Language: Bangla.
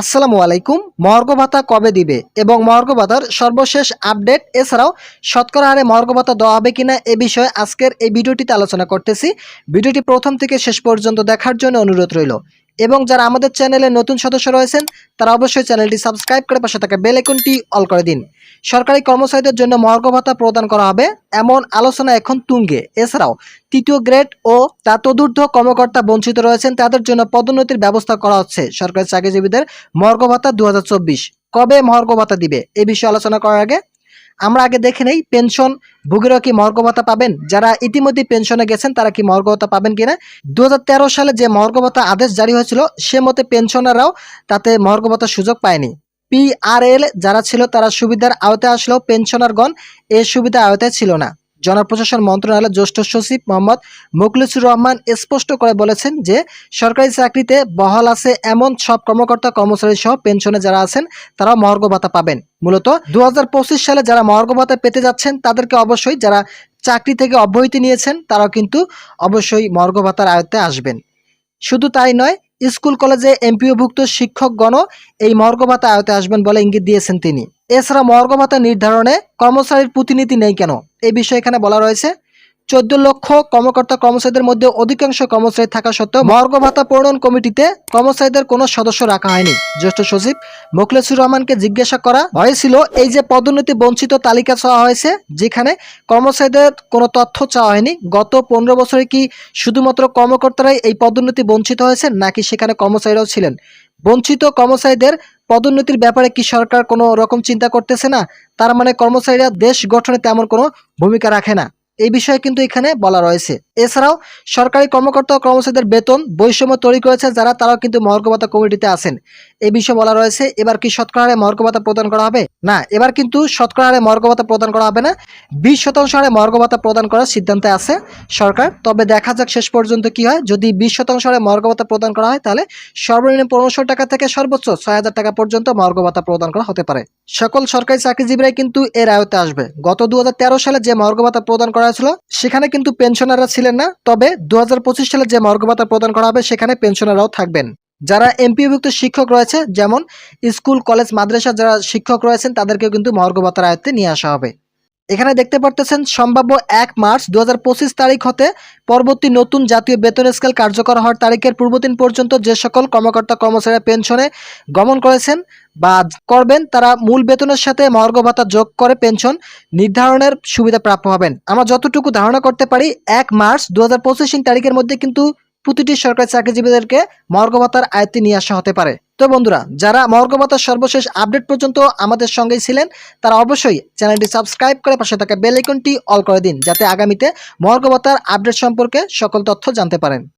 আসসালামু আলাইকুম। মর্গ ভাতা কবে দিবে? এবং মর্গ ভাতার সর্বশেষ আপডেট, এছাড়াও শতকরা হারে মর্গ ভাতা দেওয়া হবে কিনা এ বিষয়ে আজকের এই ভিডিওটিতে আলোচনা করতেছি। ভিডিওটি প্রথম থেকে শেষ পর্যন্ত দেখার জন্য অনুরোধ রইল। এবং যারা আমাদের চ্যানেলে নতুন সদস্য রয়েছেন, তারা অবশ্যই চ্যানেলটি সাবস্ক্রাইব করে পাশে থাকা বেল আইকনটি অল করে দিন। সরকারি কর্মচারীদের জন্য মর্গ ভাতা প্রদান করা হবে এমন আলোচনা এখন তুঙ্গে। এছাড়াও, তৃতীয় গ্রেড ও তা তদূর্ধ্ব কর্মকর্তা বঞ্চিত রয়েছেন, তাদের জন্য পদোন্নতির ব্যবস্থা করা হচ্ছে সরকারি চাকরিজীবীদের মর্গ ভাতা দু হাজার চব্বিশ। কবে মর্গ ভাতা দিবে? এ বিষয়ে আলোচনা করার আগে আমরা আগে দেখে নেই, পেনশন ভোগীরা কি মর্গ ভাতা পাবেন? যারা ইতিমধ্যে পেনশনে গেছেন, তারা কি মর্গ ভাতা পাবেন কিনা? দু হাজার তেরো সালে যে মর্গ ভাতা আদেশ জারি হয়েছিল, সে মতে পেনশনাররাও তাতে মর্গ ভাতার সুযোগ পায়নি। পিআরএল যারা ছিল, তারা সুবিধার আওতায় আসলেও পেনশনারগণ এ সুবিধা আওতায় ছিল না। জনপ্রশাসন মন্ত্রণালয়ের জ্যেষ্ঠ সচিব মোহাম্মদ মুখলিসুর রহমান স্পষ্ট করে বলেছেন যে, সরকারি চাকরিতে বহাল আছে এমন সব কর্মকর্তা, কর্মচারী সহ পেনশনে যারা আছেন তারা মর্গ ভাতা পাবেন। মূলত দু হাজার পঁচিশ সালে যারা মর্গ ভাতা পেতে যাচ্ছেন, তাদেরকে অবশ্যই যারা চাকরি থেকে অব্যাহতি নিয়েছেন, তারাও কিন্তু অবশ্যই মর্গ ভাতার আয়ত্তে আসবেন। শুধু তাই নয় স্কুল, কলেজে এমপিওভুক্ত শিক্ষকগণ এই মর্গ ভাতা আয়তে আসবেন বলে ইঙ্গিত দিয়েছেন তিনি। এছাড়া মর্গ ভাতা নির্ধারণে কর্মচারীর প্রতিনিধি নেই কেন? এই বিষয়ে এখানে বলা রয়েছে চোদ্দ লক্ষ কর্মকর্তা কর্মচারীদের মধ্যে অধিকাংশ কর্মচারী থাকা সত্ত্বেও মর্গ ভাতা প্রণয়ন কমিটিতে কর্মচারীদের কোনো সদস্য রাখা হয়নি। জ্যেষ্ঠ সচিব মোখলেসুর রহমানকে জিজ্ঞাসা করা হয়েছিল, এই যে পদোন্নতি বঞ্চিত তালিকা চাওয়া হয়েছে, যেখানে কর্মচারীদের কোনো তথ্য চাওয়া হয়নি, গত পনেরো বছরে কি শুধুমাত্র কর্মকর্তারাই এই পদোন্নতি বঞ্চিত হয়েছে নাকি সেখানে কর্মচারীরাও ছিলেন? বঞ্চিত কর্মচারীদের পদোন্নতির ব্যাপারে কি সরকার কোনো রকম চিন্তা করতেছে না? তার মানে কর্মচারীরা দেশ গঠনে তেমন কোনো ভূমিকা রাখে না। এই বিষয়ে কিন্তু এখানে বলা রয়েছে। এছাড়াও সরকারি কর্মকর্তা ও কর্মচারীদের বেতন, বৈষম্য তৈরি করেছে যারা, তারাও কিন্তু মহর্গভাতা কমিটিতে আছেন। এই বিষয়ে বলা রয়েছে, এবার কি শতকরা হারে মহর্গভাতা প্রদান করা হবে? না, এবার কিন্তু শতকরা হারে মহর্গভাতা প্রদান করা হবে না। বিশ শতাংশ হারে মহর্গভাতা প্রদান করার সিদ্ধান্তে আছে সরকার। তবে দেখা যাক শেষ পর্যন্ত কি হয়। যদি বিশ শতাংশ হারে মহর্গভাতা প্রদান করা হয়, তাহলে সর্বনিম্ন পনেরোশো টাকা থেকে সর্বোচ্চ ছয় হাজার টাকা পর্যন্ত মহর্গভাতা প্রদান করা হতে পারে। সকল সরকারি চাকরিজীবীরাই কিন্তু এর আয়ত্তে আসবে। গত দু হাজার তেরো সালে যে মহর্গভাতা প্রদান করা হয়েছিল, সেখানে কিন্তু পেনশনাররা ছিলেন না, তবে দু হাজার পঁচিশ সালে যে মর্গভাতা প্রদান করা হবে, সেখানে পেনশনাররাও থাকবেন। যারা এমপিভুক্ত শিক্ষক রয়েছে, যেমন স্কুল, কলেজ, মাদ্রাসা, যারা শিক্ষক রয়েছেন, তাদেরকেও কিন্তু মর্গভাতার আয়ত্তে নিয়ে আসা হবে। এখানে দেখতে পারতেছেন, সম্ভাব্য এক মার্চ দু হাজার পঁচিশ তারিখ হতে পরবর্তী নতুন জাতীয় বেতন স্কেল কার্যকর হওয়ার তারিখের পূর্বদিন পর্যন্ত যে সকল কর্মকর্তা কর্মচারীরা পেনশনে গমন করেছেন বা করবেন, তারা মূল বেতনের সাথে মর্গ ভাতা যোগ করে পেনশন নির্ধারণের সুবিধা প্রাপ্য হবেন। আমরা যতটুকু ধারণা করতে পারি, এক মার্চ দু হাজার তারিখের মধ্যে কিন্তু প্রতিটি সরকারি চাকরিজীবীদেরকে মর্গ ভাতার আয়ত্তে নিয়ে আসা হতে পারে। তো বন্ধুরা, যারা মর্গ ভাতার সর্বশেষ আপডেট পর্যন্ত আমাদের সঙ্গেই ছিলেন, তারা অবশ্যই চ্যানেলটি সাবস্ক্রাইব করে পাশে থাকা বেল আইকনটি অল করে দিন, যাতে আগামীতে মর্গ ভাতার আপডেট সম্পর্কে সকল তথ্য জানতে পারেন।